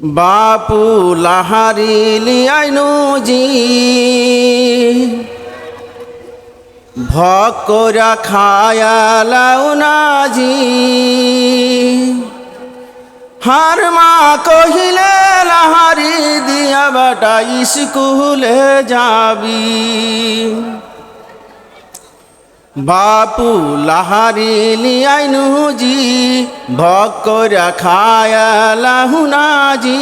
বাপু লাহারি লিয়াইনু জি। ভকরা খায়ালাও না জি হার মা কহিলে, লাহারি দিয়া বেটা স্কুলে যাবি। বাপু লাহারি লিয়াইনু জি ভকরা খায়ালাহুনা জি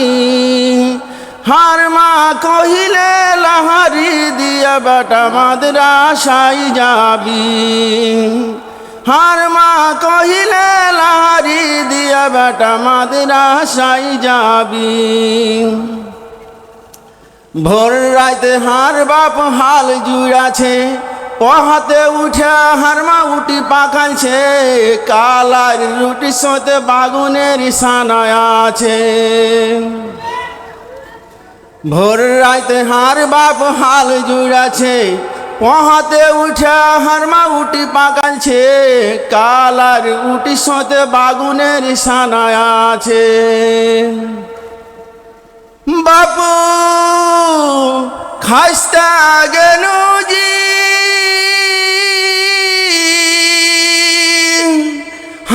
হার মা কহিলে, লাহারি দিয়া বেটা মাদ্রাসাই যাবি। হার মা কহিলে, লাহারি দিয়া বেটা মাদ্রাসাই যাবি। ভোর রাতে হার বাপ হাল জুড়াছে পহাতে উঠে হারমা উটি পাকাইছে, কালার রুটি সতে বাগুনের সানায় আছে। ভোর রাতে হার বাপ হাল জুড়াছে পহাতে উঠে হারমা উটি পাকাইছে, কালার উটি সতে বাগুনের সানায় আছে। বাপু খাস্তা গেল জি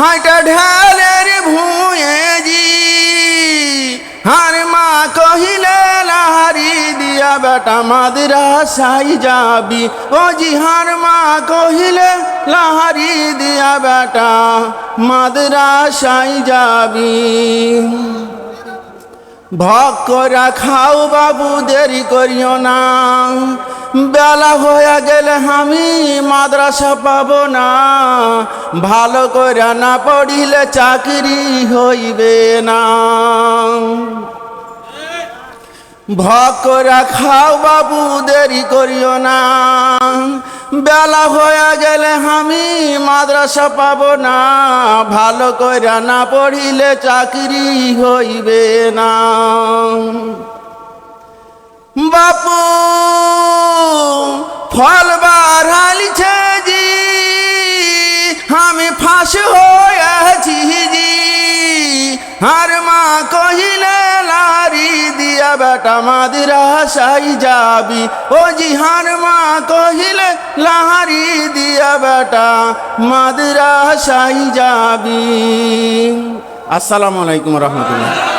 হাঁটা ঢালের ভুঁয়ে জি। হার মা কহিলে লাহারি দিয়া বেটা মাদ্রাসাই যাবি। ও জি, হার মা কহিলে লাহারি দিয়া বেটা মাদ্রাসাই যাবি। ভক্করা খাও বাবু, দেরি করিও না। বেলা হয়ে গেলে আমি মাদ্রাসা পাবো না। ভালো করে না পড়িলে চাকরি হইবে না। ভক্করা খাও বাবু, দেরি করিও না। বেলা হয়ে গেলে আমি মাদ্রাসা পাবো না। ভালো করে না পড়িলে চাকরি হইবে না। বাপু, ফল বাড়ালিছে জি। আমি ফাঁস হয়েছি জি। আর মা কহিলে লারি দিয়া বেটা মাদ্রাসাই যাবি। ও জি হার মা কহিলে লাহারি দিয়া বেটা মাদ্রাসাই যাবি। আসসালামু আলাইকুম রহমতুল্লাহ।